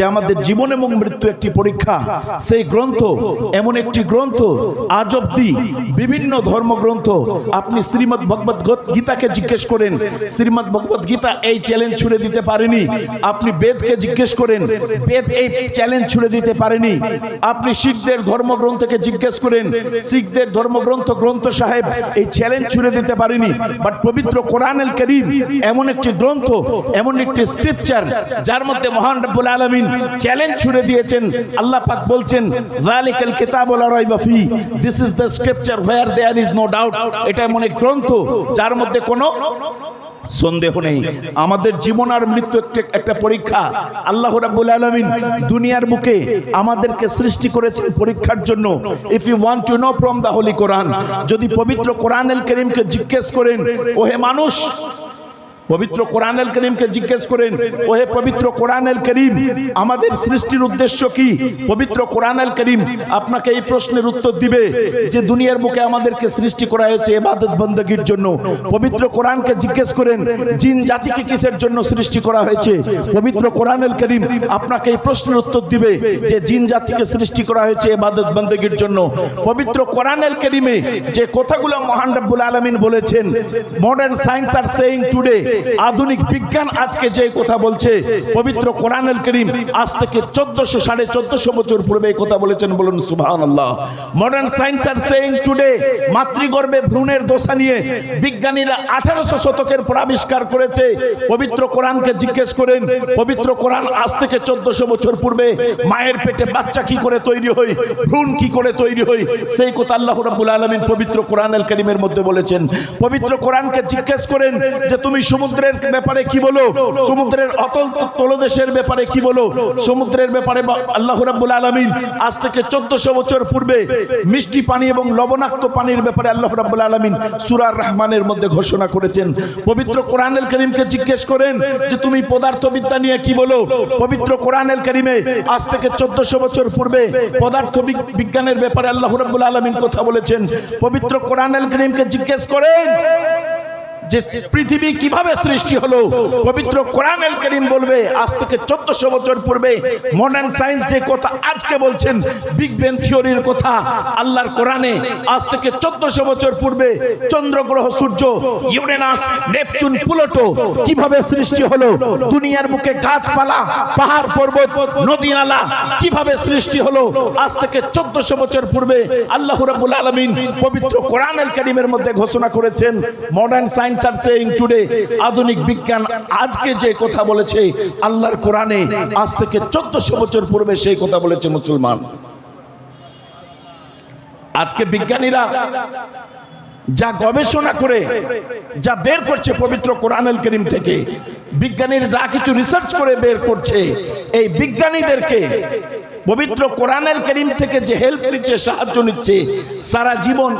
যে আমাদের জীবন এবং মৃত্যু একটি পরীক্ষা, সেই গ্রন্থ, এমন একটি গ্রন্থ, আজ অব্দি বিভিন্ন ধর্মগ্রন্থ, আপনি শ্রীমৎ ভগবত গীতাকে জিজ্ঞেস করেন শ্রীমৎ ভগবত গীতা এই চ্যালেঞ্জ ছুড়ে দিতে পারেনি, আপনি বেদকে জিজ্ঞেস করেন, বেদ এই চ্যালেঞ্জ ছুড়ে দিতে পারেনি, আপনি শিখদের ধর্মগ্রন্থকে জিজ্ঞেস করেন, শিখদের ধর্মগ্রন্থ গ্রন্থ সাহেব এই চ্যালেঞ্জ ছুড়ে দিতে পারেনি বাট পবিত্র কোরআনুল করিম এমন একটি গ্রন্থ, এমন একটি স্ক্রিপচার যার মধ্যে মহান রব্বুল আলামিন চ্যালেঞ্জ ছুড়ে দিয়েছেন। আল্লাহ পাক বলছেন যালিকাল কিতাবুল লা রাইবা ফি। This is the scripture where there is no doubt এটা এমন এক গ্রন্থ, যার মধ্যে কোনো সন্দেহ নেই। আমাদের জীবন আর মৃত্যু একটা পরীক্ষা। আল্লাহ রাব্বুল আলামিন দুনিয়ার বুকে আমাদেরকে সৃষ্টি করেছেন পরীক্ষার জন্য। If you want to know from the holy Quran যদি পবিত্র কোরআনুল করিমকে জিজ্ঞেস করেন, ওহে মানুষ পবিত্র কোরআনুল করিমকে জিজ্ঞেস করেন, ওহে পবিত্র কোরআনুল করিম, আমাদের সৃষ্টির উদ্দেশ্য কি? পবিত্র কোরআনুল করিম আপনাকে এই প্রশ্নের উত্তর দিবে যে দুনিয়ার মুখে আমাদেরকে সৃষ্টি করা হয়েছে ইবাদত বন্দগীর জন্য। পবিত্র কোরআনকে জিজ্ঞেস করেন, জিন জাতিকে কিসের জন্য সৃষ্টি করা হয়েছে? পবিত্র কোরআনুল করিম আপনাকে এই প্রশ্নের উত্তর দিবে যে জিন জাতিকে সৃষ্টি করা হয়েছে ইবাদত বন্দগীর জন্য। পবিত্র কোরআনুল করিমে যে কথাগুলো মহান রব্বুল আলামিন বলেছেন, modern science are saying today আধুনিক বিজ্ঞান আজকে যে কথা বলছে, পবিত্র কোরআনুল করিম আজ থেকে চোদ্দশো, সাড়ে চোদ্দশো বছর পূর্বে এই কথা বলেছেন, বলুন সুবহান আল্লাহ modern science are saying today মাতৃগর্ভে ভ্রূণের দোষা নিয়ে বিজ্ঞানীরা আঠারোশো শতকের পর আবিষ্কার করেছে। পবিত্র কোরআনকে জিজ্ঞেস করেন, পবিত্র কোরআন আজ থেকে চোদ্দশো বছর পূর্বে মায়ের পেটে বাচ্চা কি করে তৈরি হয়, ভ্রূণ কি করে তৈরি হয়? সেই কথা আল্লাহ রাব্বুল আলামিন পবিত্র কোরআনুল করিমের মধ্যে বলেছেন। পবিত্র কোরআনকে জিজ্ঞেস করেন যে, তুমি সমুদ্রের ব্যাপারে কি বলো? সমুদ্রের অতল তলদেশের ব্যাপারে কি বলো? সমুদ্রের ব্যাপারে আল্লাহ রাব্বুল আলামিন আজ থেকে চোদ্দশো বছর পূর্বে মিষ্টি পানি এবং লবণাক্ত পানির ব্যাপারে আল্লাহ রাব্বুল আলামিন সূরা রহমানের মধ্যে ঘোষণা করেছেন। পবিত্র কোরআনুল করিমকে জিজ্ঞেস করেন যে, তুমি পদার্থবিদ্যা নিয়ে কি বলো? পবিত্র কোরআনুল করিমে আজ থেকে চোদ্দশো বছর পূর্বে পদার্থ বিজ্ঞানের ব্যাপারে আল্লাহ রাব্বুল আলামিন কথা বলেছেন। পবিত্র কোরআনুল করিমকে জিজ্ঞেস করেন যে পৃথিবী কীভাবে সৃষ্টি হলো, পবিত্র কোরআনুল করিম বলবে, আজ থেকে চোদ্দশো বছর পূর্বে মডার্ন সায়েন্স যে কথা আজকে বলছেন বিগ ব্যাং থিওরির কথা, আল্লাহর কোরআনে আজ থেকে চোদ্দশো বছর পূর্বে চন্দ্র গ্রহ সূর্য, ইউরেনাস, নেপচুন, প্লুটো কীভাবে সৃষ্টি হলো, দুনিয়ার বুকে গাছপালা, পাহাড় পর্বত, নদী নালা কীভাবে সৃষ্টি হলো, আজ থেকে চোদ্দশো বছর পূর্বে আল্লাহ রাব্বুল আলামিন পবিত্র কোরআনুল করিমের মধ্যে ঘোষণা করেছেন modern science are saying today আধুনিক বিজ্ঞান আজকে যে কথা বলেছে, আল্লাহর কোরআনে আজ থেকে চোদ্দশো বছর পূর্বে সেই কথা বলেছে মুসলমান। আজকে বিজ্ঞানীরা যা গবেষণা করে, যা বের করছে পবিত্র কোরআনুল করিম থেকে, বিজ্ঞানীর যা কিছু রিসার্চ করে বের করছে, এই বিজ্ঞানীদেরকে পবিত্র কোরআনুল করিম থেকে যে হেল্প নিচ্ছে, সাহায্য নিচ্ছে, সারা জীবন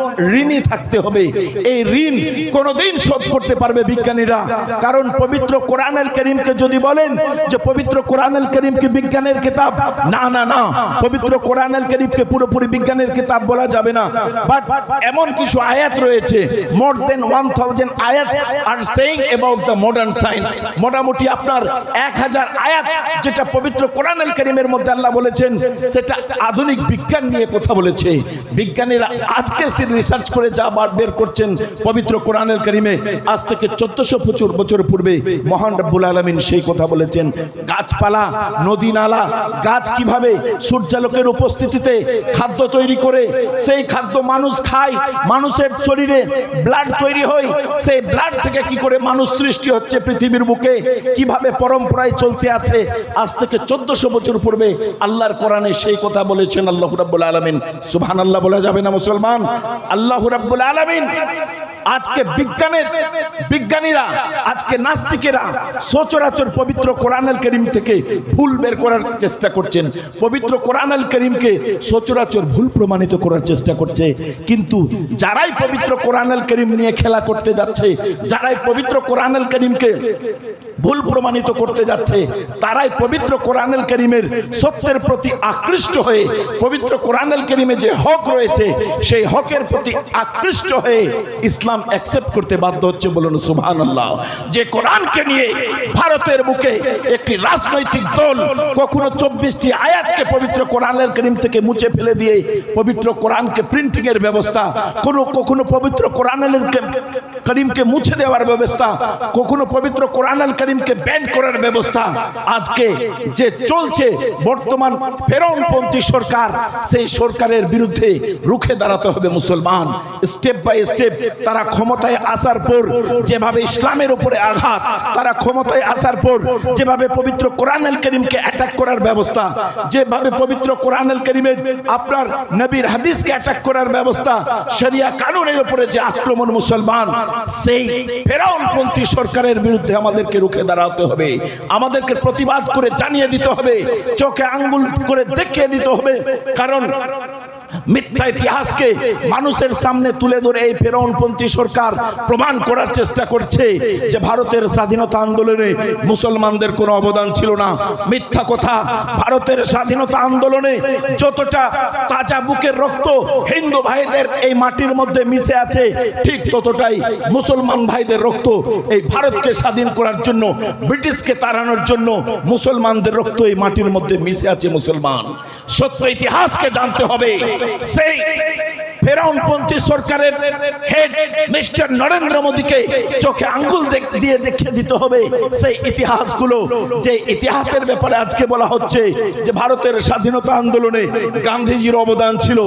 ঋণী থাকতে হবে। এই ঋণ কোনোদিন শোধ করতে পারবে বিজ্ঞানীরা। কারণ পবিত্র কোরআনুল করিমকে যদি বলেন যে পবিত্র কোরআনুল করিম কি বিজ্ঞানের কিতাব? না না না। পবিত্র কোরআনুল করিমকে পুরোপুরি বিজ্ঞানের কিতাব বলা যাবে না। বাট এমন কিছু আয়াত রয়েছে মোর দেন ওয়ান থাউজেন্ড আয়াত are saying about the modern science মোটামুটি আপনার এক হাজার আয়াত যেটা পবিত্র কোরআনুল করিমের মধ্যে আল্লাহ বলেছেন সেটা আধুনিক বিজ্ঞান নিয়ে কথা বলেছে। বিজ্ঞানীরা আজকে সে রিসার্চ করে যা বার করছেন পবিত্র কোরআনুল করিমে। আজ থেকে চোদ্দশো প্রচুর বছর পূর্বে মহান রব্বুল আলমিন সেই কথা বলেছেন। গাছপালা, নদী নালা, গাছ কীভাবে সূর্যালোকের উপস্থিতিতে খাদ্য তৈরি করে, সেই খাদ্য মানুষ খায়, মানুষের শরীরে ব্লাড তৈরি হয়, সেই ব্লাড থেকে কি করে মানুষ সৃষ্টি হচ্ছে পৃথিবীর বুকে, কীভাবে পরম্পরায় চলতে আছে, আজ থেকে চোদ্দশো বছর পূর্বে আল্লাহর কোরআনে সেই কথা বলেছেন আল্লাহ রাব্বুল আলামিন। সুবহানাল্লাহ বলা যাবে না মুসলমান? আল্লাহ রাব্বুল আলামিন আজকে বিজ্ঞানের বিজ্ঞানীরা, আজকে নাস্তিকেরা সচরাচর পবিত্র কোরআনুল করিম থেকে ভুল বের করার চেষ্টা করছেন। পবিত্র কোরআনুল করিমকে সচরাচর ভুল প্রমাণিত করার চেষ্টা করছে। কিন্তু যারাই পবিত্র কোরআনুল করিম নিয়ে খেলা করতে যাচ্ছে, যারাই পবিত্র কোরআনুল করিমকে ভুল প্রমাণিত করতে যাচ্ছে। তারাই পবিত্র কোরআনুল করিমের সত্যের প্রতি আকৃষ্ট হয়ে, পবিত্র কোরআনুল করিমে যে হক রয়েছে, সেই হকের প্রতি আকৃষ্ট হয়ে ইসলাম অ্যাকসেপ্ট করতে বাধ্য হচ্ছে বলুন সুবহানাল্লাহ। যে কোরআনকে নিয়ে ভারতের বুকে একটি রাজনৈতিক দল কখনো চব্বিশটি আয়াতকে পবিত্র কোরআনুল করিম থেকে মুছে ফেলে দিয়ে পবিত্র কোরআনকে প্রিন্টিং এর ব্যবস্থা, কোনো, কখনো পবিত্র কোরআনুল করিমকে মুছে দেওয়ার ব্যবস্থা, কখনো পবিত্র কোরআনুল করিমকে ব্যান করার ব্যবস্থা আজকে যে চলছে বর্তমান ফেরনপন্থী সরকার, সেই সরকারের বিরুদ্ধে রুখে দাঁড়াতে হবে মুসলমান। স্টেপ বাই স্টেপ তারা ক্ষমতায় আসার পর যেভাবে ইসলামের উপরে আঘাত, তারা ক্ষমতায় আসার পর যেভাবে পবিত্র কোরআনুল করিমকে অ্যাটাক করার ব্যবস্থা, যেভাবে পবিত্র কোরআনুল করিমের আপনার নবীর হাদিসকে অ্যাটাক করার ব্যবস্থা, শরিয়া কানুনের উপরে যে আক্রমণ মুসলমান, সেই ফেরাউনপন্থী সরকারের বিরুদ্ধে আমাদেরকে রুখে দাঁড়াতে হবে। আমাদেরকে প্রতিবাদ করে জানিয়ে দিতে হবে। চোখে আঙ্গুল করে দেখিয়ে দিতে হবে। কারণ মিথ্যা ইতিহাসকে মানুষের সামনে তুলে ধরে এই ফেরাউনপন্থী সরকার প্রমাণ করার চেষ্টা করছে যে ভারতের স্বাধীনতা আন্দোলনে মুসলমানদের কোনো অবদান ছিল না। মিথ্যা কথা, ভারতের স্বাধীনতা আন্দোলনে যতটা তাজা বুকের রক্ত হিন্দু ভাইদের এই মাটির মধ্যে মিশে আছে, ঠিক ততটাই মুসলমান ভাইদের রক্ত এই ভারতকে স্বাধীন করার জন্য, ব্রিটিশকে তাড়ানোর জন্য মুসলমানদের রক্ত এই মাটির মধ্যে মিশে আছে মুসলমান। সত্য ইতিহাসকে জানতে হবে। সেই ফেরাউনপন্থী সরকারের হেড মিস্টার নরেন্দ্র মোদীকে চোখে আঙ্গুল দিয়ে দেখিয়ে দিতে হবে সেই ইতিহাসগুলো, যে ইতিহাসের ব্যাপারে আজকে বলা হচ্ছে যে ভারতের স্বাধীনতা আন্দোলনে গান্ধীজির অবদান ছিল।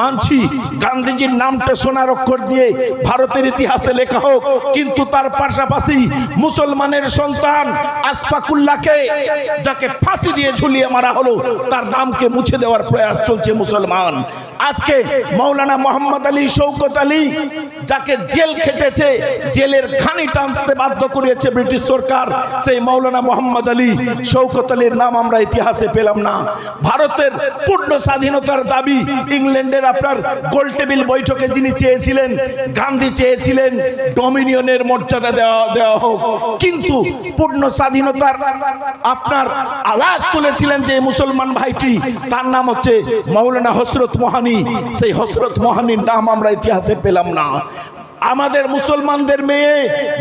মানছি গান্ধীজির নামটা সোনার অক্ষর দিয়ে ভারতের ইতিহাসে লেখা হোক, কিন্তু তার পাশাপাশি মুসলমানের সন্তান আসফাকুল্লাহকে, যাকে ফাঁসি দিয়ে ঝুলিয়ে মারা হলো, তার নামকে মুছে দেওয়ার প্রয়াস চলছে মুসলমান। আজকে মৌলানা মোহাম্মদ আলী শৌকত আলী যাকে জেল খেটেছে, জেলের খানি টানতে বাধ্য করিয়েছে ব্রিটিশ সরকার, সেই মৌলানা মোহাম্মদ আলী শৌকত আলীর নাম আমরা ইতিহাসে পেলাম না। ভারতের পূর্ণ স্বাধীনতার দাবি, ইংল্যান্ডের আপনার গোল টেবিল বৈঠকে যিনি চেয়েছিলেন, গান্ধী চেয়েছিলেন, ডমিনিয়নের মর্যাদা দেওয়া দেওয়া হোক। কিন্তু পূর্ণ স্বাধীনতার আপনার আওয়াজ তুলেছিলেন যে মুসলমান ভাইটি, তার নাম হচ্ছে মৌলানা হসরত মহানি সেই হসরত মহানির নাম আমরা ইতিহাসে পেলাম না। আমাদের মুসলমানদের মেয়ে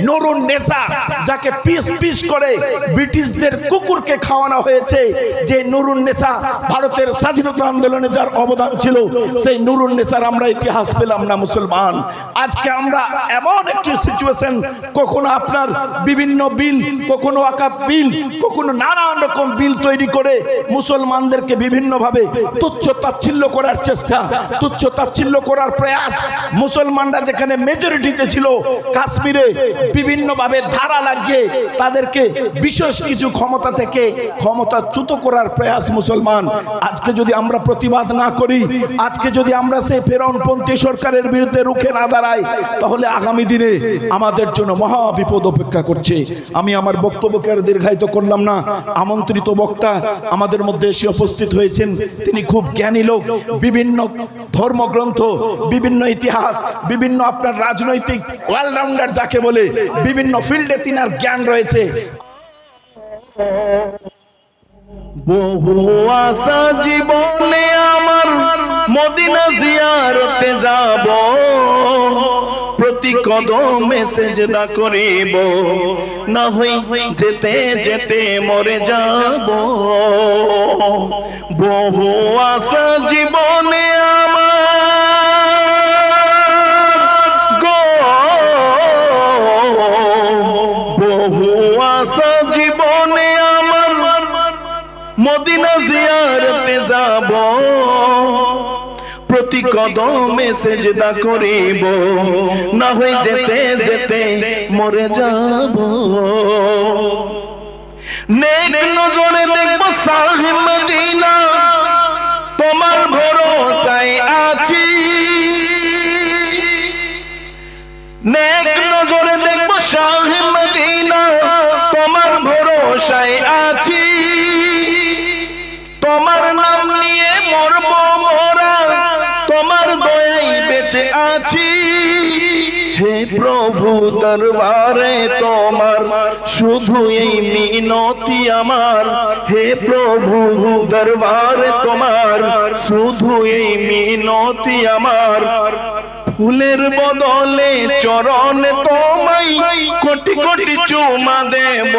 নরুন নেশা যাকে পিস পিস করে ব্রিটিশদের কুকুরকে খাওয়ানো হয়েছে, যে নুরুন নেশা ভারতের স্বাধীনতা আন্দোলনে যার অবদান ছিল, সেই নুরুন নেশার আমরা ইতিহাস পেলাম না, মুসলমান। আজকে আমরা এমন একটি সিচুয়েশন কখনো আপনার বিভিন্ন বিল, কখনো আকাপ বিল, কখনো নানান রকম বিল তৈরি করে মুসলমানদেরকে বিভিন্নভাবে তুচ্ছ তাচ্ছিল্য করার চেষ্টা তুচ্ছ তাচ্ছিল্য করার প্রয়াস, মুসলমানরা যেখানে মেজরিটিতে ছিল, কাশ্মীরে বিভিন্নভাবে ধারা লাগিয়ে তাদেরকে বিশেষ কিছু ক্ষমতা থেকে ক্ষমতাচ্যুত করার প্রয়াস মুসলমান। আজকে যদি আমরা প্রতিবাদ না করি, আজকে যদি আমরা সেই ফেরনপন্থী সরকারের বিরুদ্ধে রুখে না দাঁড়াই, তাহলে আগামী দিনে আমাদের জন্য মহা বিপদ অপেক্ষা করছে। আমি আমার বক্তব্যকে আর দীর্ঘায়িত করলাম না। আমন্ত্রিত বক্তা আমাদের মধ্যে এসে উপস্থিত হয়েছেন। তিনি খুব জ্ঞানী লোক, বিভিন্ন ধর্মগ্রন্থ, বিভিন্ন ইতিহাস, বিভিন্ন আপনার রাজনৈতিক অলরাউন্ডার যাকে বলে, বিভিন্ন ফিল্ডে তিনার জ্ঞান রয়েছে। বহু আশা জীবনে আমার মদিনা জিয়ারতে যাব। প্রতি কদমে সেজদা করিব। না হই যেতে যেতে মরে যাব। বহু আশা জীবনে আমার প্রতি কদমে সেজদা করিব। না হয়ে যেতে যেতে মরে যাব। নেক নজরে দেখব সাহিব বেঁচে আছি। হে প্রভু দরবারে তোমার, শুধু এই মিনতি আমার। হে প্রভু দরবারে তোমার, শুধু এই মিনতি আমার। ফুলের বদলে চরণ তোমায় কোটি কোটি চুমা দেব।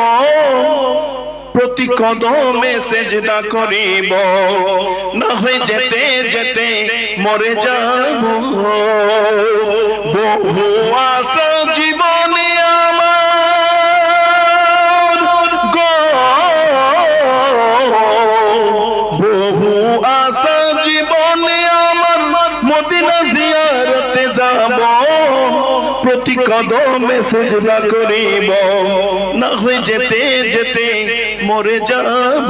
প্রতি কদমে সেজদা করিব। না হয়ে যেতে যেতে মরে যাব। বহু আশা জীবনে আমার গো। বহু আশা জীবনে আমার মদিনা জিয়ারতে যাব। প্রতি কদমে সেজদা করিব। না হয়ে যেতে যেতে মরে যাব।